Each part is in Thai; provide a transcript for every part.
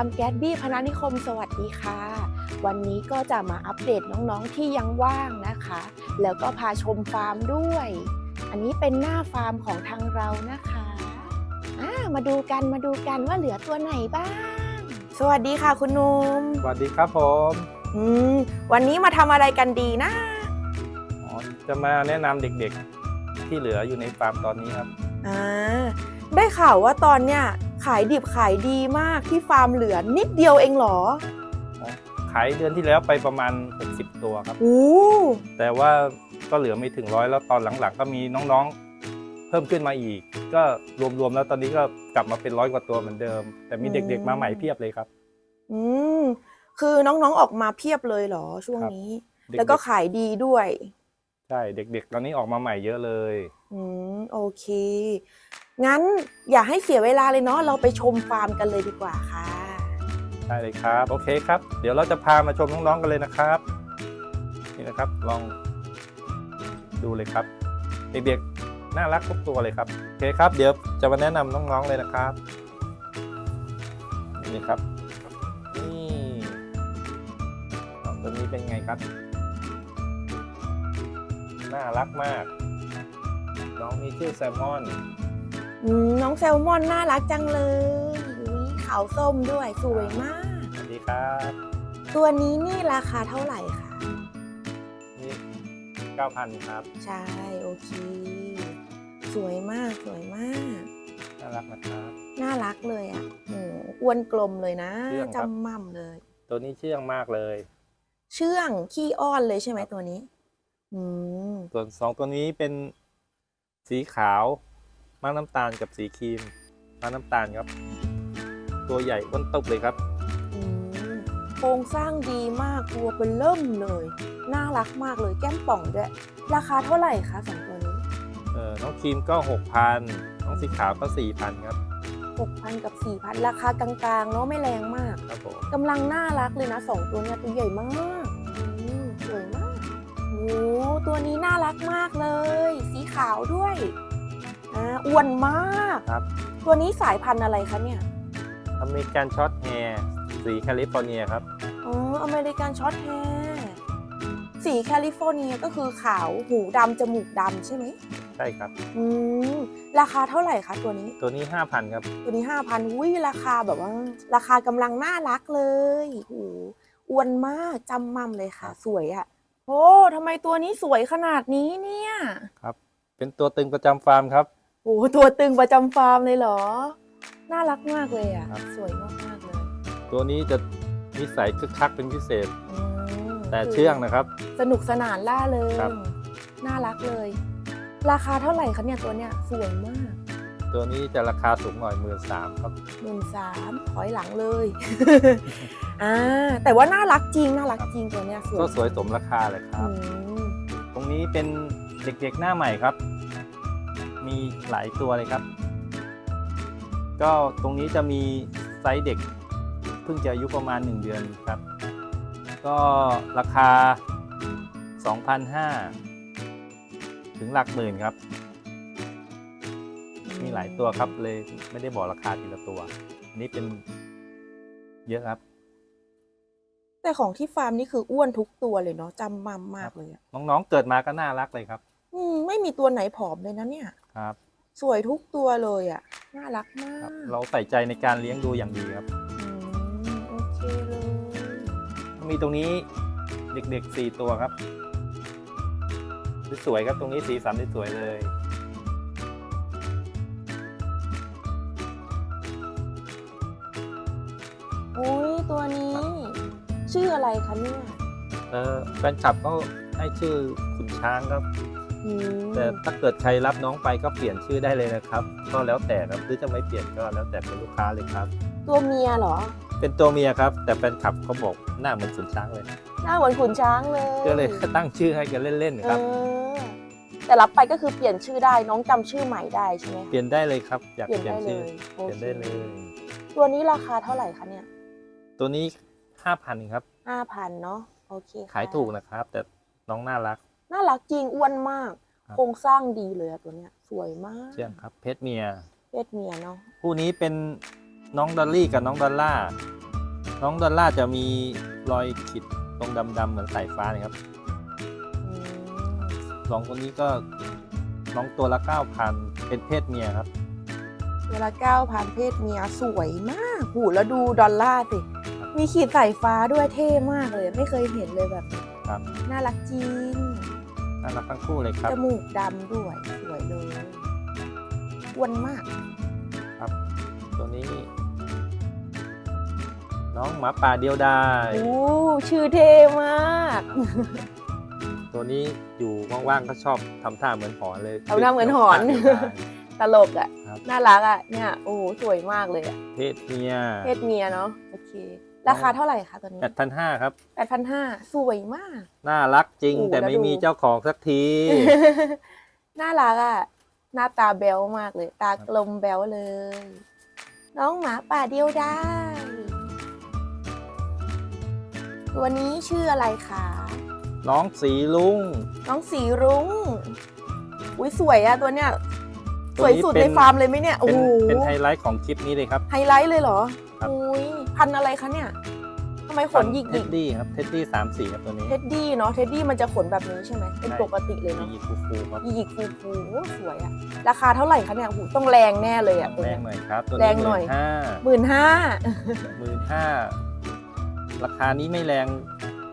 ร์มแก๊สบี้พนานิคมสวัสดีค่ะ วันนี้ก็จะมาอัปเดตน้องๆที่ยังว่างนะคะ แล้วก็พาชมฟาร์มด้วย อันนี้เป็นหน้าฟาร์มของทางเรานะคะอ่ามาดูกันมาดูกันว่าเหลือตัวไหนบ้าง สวัสดีค่ะคุณนุ่มสวัสดีครับผมอืมวันนี้มาทำอะไรกันดีนะอ๋อจะมาแนะนำเด็กๆที่เหลืออยู่ในฟาร์มตอนนี้ครับอ่าได้ข่าวว่าตอนเนี้ย ขายดิบขายดีมากที่ฟาร์มเหลือนิดเดียวเองเหรอ ขายเดือนที่แล้วไปประมาณ 60 ตัวครับ โอ้ แต่ว่าก็เหลือไม่ถึงร้อยแล้วตอนหลังๆ ก็มีน้องๆ เพิ่มขึ้นมาอีก ก็รวมๆแล้วตอนนี้ก็กลับมาเป็นร้อยกว่าตัวเหมือนเดิม แต่มีเด็กๆมาใหม่เพียบเลยครับ อืม คือน้องๆออกมาเพียบเลยเหรอช่วงครับนี้เด็ๆแล้วก็ขายดีด้วย ใช่เด็กๆ ตอนนี้ออกมาใหม่เยอะเลย อืมโอเค งั้นอย่าให้เสียเวลาเลยเนาะเราไปชมฟาร์มกันเลยดีกว่าค่ะใช่เลยครับ โอเคครับ เดี๋ยวเราจะพามาชมน้องๆกันเลยนะครับ นี่นะครับลองดูเลยครับ เด็กๆน่ารักทุกตัวเลยครับโอเคครับ เดี๋ยวจะมาแนะนำน้องๆเลยนะครับนี่ครับนี่น้องตัวนี้เป็นไงครับ น่ารักมาก น้องมีชื่อแซลมอน อืมน้องแซลมอนน่ารักจังเลยอุ๊ยขาวส้มด้วยสวยมาก สวัสดีครับตัวนี้นี่ราคาเท่าไหร่คะ นี่เก้าพันครับ ใช่ โอเค สวยมากสวยมาก น่ารักนะครับ น่ารักเลยอะโอ้อ้วนกลมเลยนะเชื่องครับ จำม่ำเลย ตัวนี้เชื่องมากเลย เชื่องขี้อ้อนเลยใช่ไหมตัวนี้ อืม ส่วนสองตัวนี้เป็น สีขาวม้าน้ำตาลกับสีครีมม้าน้ำตาลครับ ตัวใหญ่อ้วนตุบเลยครับอืมโครงสร้างดีมากตัวเป็นเริ่มเลย น่ารักมากเลยแก้มป่องด้วย ราคาเท่าไหร่คะสองตัวนี้เออน้องครีมก็หกพันน้องสีขาวก็สี่พันครับหกพันกับสี่พันราคา กลางๆเนาะไม่แรงมากครับผมกำลังน่ารักเลยนะสองตัวเนี้ยตัวใหญ่มาก ตัวนี้น่ารักมากเลย สีขาวด้วยอ่าอ้วนมาก ครับ ตัวนี้สายพันธุ์อะไรคะเนี่ย อเมริกันช็อตแฮร์สีแคลิฟอร์เนียครับ อ๋อ อเมริกันช็อตแฮร์สีแคลิฟอร์เนียก็คือขาวหูดำจมูกดำใช่ไหมใช่ครับ อืม ราคาเท่าไหร่คะตัวนี้ ตัวนี้ห้าพันครับ ตัวนี้ห้าพันอุ้ยราคาแบบว่า ราคากำลังน่ารักเลยโอ้โหอ้วนมากจำมั่มเลยค่ะ สวยอะ่ะ โอ้ทำไมตัวนี้สวยขนาดนี้เนี่ยเป็นตัวตึงประจำฟาร์มครับ โอ้ตัวตึงประจำฟาร์มเลยเหรอ น่ารักมากเลยอะ่ะ ครับ สวยมากมากๆเลยตัวนี้จะนิสัยคึกคักเป็นพิเศษ อืมแต่เชื่องนะครับ สนุกสนานล่าเริครังบน่ารักเลย ราคาเท่าไหร่คะเนี่ยตัวเนี้ยสวยมาก ตัวนี้จะราคาสูงหน่อยหมื่นสามครับหมื่นสามถอยหลังเลยอ่าแต่ว่าน่ารักจริงน่ารักจริงตัวเนี้ยสวยก็สวยสมราคาเลยครับอืมตรงนี้เป็นเด็กๆหน้าใหม่ครับ มีหลายตัวเลยครับ ก็ตรงนี้จะมีไซส์เด็กเพิ่งจะอายุประมาณ 1 เดือนครับ ก็ราคา 2,500 ถึงหลักหมื่นครับ มีหลายตัวครับเลยไม่ได้บอกราคาทีละตัว อันนี้เป็นเยอะครับ แต่ของที่ฟาร์มนี่คืออ้วนทุกตัวเลยเนาะจำมั่มมากเลยอะน้องๆเกิดมาก็น่ารักเลยครับ อืมไม่มีตัวไหนผอมเลยนะเนี่ยครับ สวยทุกตัวเลยอะน่ารักมาคกรับเราใส่ใจในการเลี้ยงดูอย่างดีครับอืมโอเคเลยมีตรงนี้เด็กๆสี่ตัวครับสวยๆครับตรงนี้สีสันสวยๆเลย ออะไรคะเนี่ยเออแฟนคลับก็ให้ชื่อขุนช้างครับ อืมแต่ถ้าเกิดใครรับน้องไปก็เปลี่ยนชื่อได้เลยนะครับ ก็แล้วแต่ครับหรือจะไม่เปลี่ยนก็แล้วแต่เป็นลูกค้าเลยครับ ตัวเมียเหรอ เป็นตัวเมียครับ แต่แฟนคลับเขาบอกหน้าเหมือนขุนช้างเลย หน้าเหมือนขุนช้างเลยก็เลยตั้งชื่อให้กันเล่นๆครับ เออแต่รับไปก็คือเปลี่ยนชื่อได้น้องจำชื่อใหม่ได้ใช่ไหมคะเปลี่ยนได้เลยครับ อยากเปลี่ยนเปลี่ยได้นเลชื่อยเปลี่ยนได้เลยโอคตัวนี้ราคาเท่าไหร่คะเนี่ยตัวนี้ห้าพันครับห้าพันเนาะโอเคค่ะขายถูกนะครับ แต่น้องน่ารัก น่ารักจริงอ้วนมาก ครับ โครงสร้างดีเลยอะตัวเนี้ย สวยมากเชื่องครับ เพชรเมีย เพศเมียเนาะคู่นี้เป็นน้องดอลลี่กับน้องดอลล่า น้องดอลล่าร์จะมีรอยขีดตรงดำๆเหมือนสายฟ้าเลยครับอืมสองคนนี้ก็น้องตัวละเก้าพันเป็นเพศเมียครับ เวลาเก้าพันเพศเมียสวยมากหูแล้วดูดอลลาร์สิ มีขีดสายฟ้าด้วยเท่มากเลย ไม่เคยเห็นเลยแบบนี้ครับ น่ารักจริงน่ารักทั้งคู่เลยครับจมูกดำด้วยสวยเลยอ้วนมากตัวนี้ น้องหมาป่าเดียวดายโอ้ชื่อเท่มาก ตัวนี้อยู่ว่างๆก็ชอบทำท่าเหมือนหอนเลยทำท่าเหมือนหอนเดียวดายตลกอะครับน่ารักอะเนี่ยโอ้โหสวยมากเลยอะเพศเมียเพศเมียเนาะโอเค ราคาเท่าไหร่คะตัวนี้แปดพันห้าครับแปดพันห้าสวยมาก น่ารักจริง โอ้โหแต่ไม่แล้วดู มีเจ้าของสักที น่ารักอะหน้าตาแบลมากเลย ตากลมแบลเลย น้องหมาป่าเดียวได้ ตัวนี้ชื่ออะไรคะ น้องสีลุงน้องสีรุ้ง อุ้ยสวยอะตัวเนี้ยสตัววยนี้สุดเป็นในฟาร์มเลยไหมเนี่ย โอ้เป็นโหเป็นไฮไลท์ของคลิปนี้เลยครับ ไฮไลท์เลยเหรอ ครับ อุ้ยพันธุ์อะไรคะเนี่ยทำไมขนหยิกหเท็ยิดกดี้ครับ เท็ดดี้สามสีครับตัวนี้เท็ดดี้เนาะเท็ดดี้มันจะขนแบบนี้ใช่ไหมเป็นใช่ปกติเลยหเนาะยิกฟูๆครับหยิกฟูฟูๆโอ้สวยอะราคาเท่าไหร่คะเนี่ยโอ้โหต้องแรงแน่เลยอะตัวแรเนี้งย หน่อยครับตัวแรนี้งหน่อย ห้าหมื่นห้าหมื่นห้าราคานี้ไม่แรง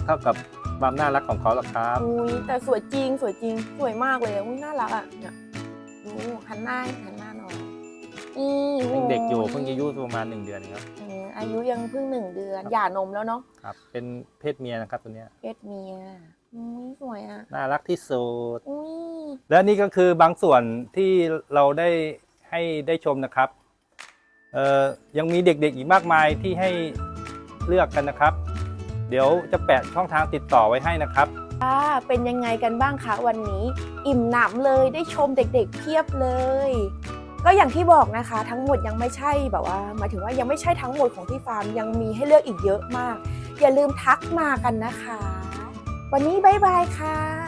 เท่ากับความน่ารักของเขาหรอกครับ อุ้ยแต่สวยจริงสวยจริงสวยมากเลยอะอุ้ยน่ารักอะเนี่ยดูหันหน้าหันหน้าหน่อย นี่ยังเด็กอยู่โเพิ่งอายุประมาณหนึ่งเดือนเองครับ อืมอายุยังเพิ่งหนึ่งเดือนครับ หย่านมแล้วเนาะครับ เป็นเพศเมียนะครับตัวเนี้ย เพศเมียอุ้ยสวยอะน่ารักที่สุด อุ้ยและนี่ก็คือบางส่วนที่เราได้ให้ได้ชมนะครับเอ่อยังมีเด็กๆอีกมากมายที่ให้เลือกกันนะครับ เดี๋ยวจะแปะช่องทางติดต่อไว้ให้นะครับค่ะเป็นยังไงกันบ้างคะวันนี้ อิ่มหนำเลยได้ชมเด็กๆเพียบเลย ก็อย่างที่บอกนะคะ ทั้งหมดยังไม่ใช่แบบว่าหมายถึงว่ายังไม่ใช่ทั้งหมดของที่ฟาร์มยังมีให้เลือกอีกเยอะมาก อย่าลืมทักมากันนะคะ วันนี้บ๊ายบายค่ะ